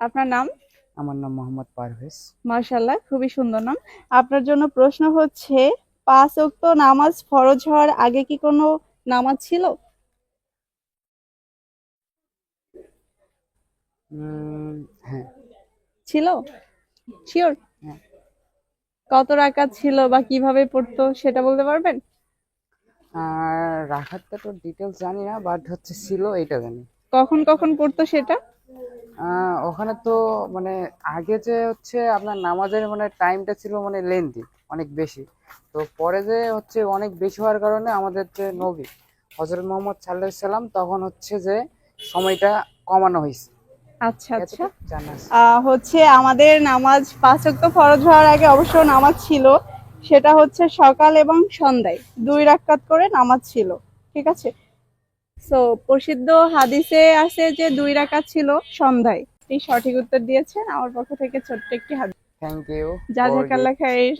আপনার নাম? আমার নাম মোহাম্মদ পারভেজ। মার্শাল্লাহ খুবই সুন্দর নাম। আপনার জন্য প্রশ্ন হচ্ছে পাঁচ ওয়াক্ত নামাজ ফরজ হওয়ার আগে কি কোনো নামাজ ছিল? হ্যাঁ। ছিল? শিওর হ্যাঁ। কত রাকাত ছিল বা কীভাবে পড়তো সেটা বলতে পারবেন? আর রাখার তো ডিটেলস জানি না বাট হচ্ছে ছিল এইটা জানি। কখন কখন পড়তো সেটা? ওখানে তো মানে আগে যে হচ্ছে আপনার নামাজের মানে টাইমটা ছিল মানে লেন্দি অনেক বেশি। তো পরে যে হচ্ছে অনেক বেশি হওয়ার কারণে আমাদের যে নবী হজরত মোহাম্মদ সাল্লাহ সাল্লাম তখন হচ্ছে যে সময়টা কমানো হয়েছে। আচ্ছা আচ্ছা। হচ্ছে আমাদের নামাজ পাঁচ ওয়াক্ত ফরজ হওয়ার আগে অবশ্য নামাজ ছিল সেটা হচ্ছে সকাল এবং সন্ধ্যায় দুই রাকাত করে নামাজ ছিল ঠিক আছে? সো প্রসিদ্ধ হাদিসে আছে যে দুই রাকাত ছিল সন্ধ্যায়। এই সঠিক উত্তর দিয়েছেন। আমার পক্ষ থেকে ছোট্ট একটি হাদিস। থ্যাংক ইউ জাজাকাল্লাহ খাইর।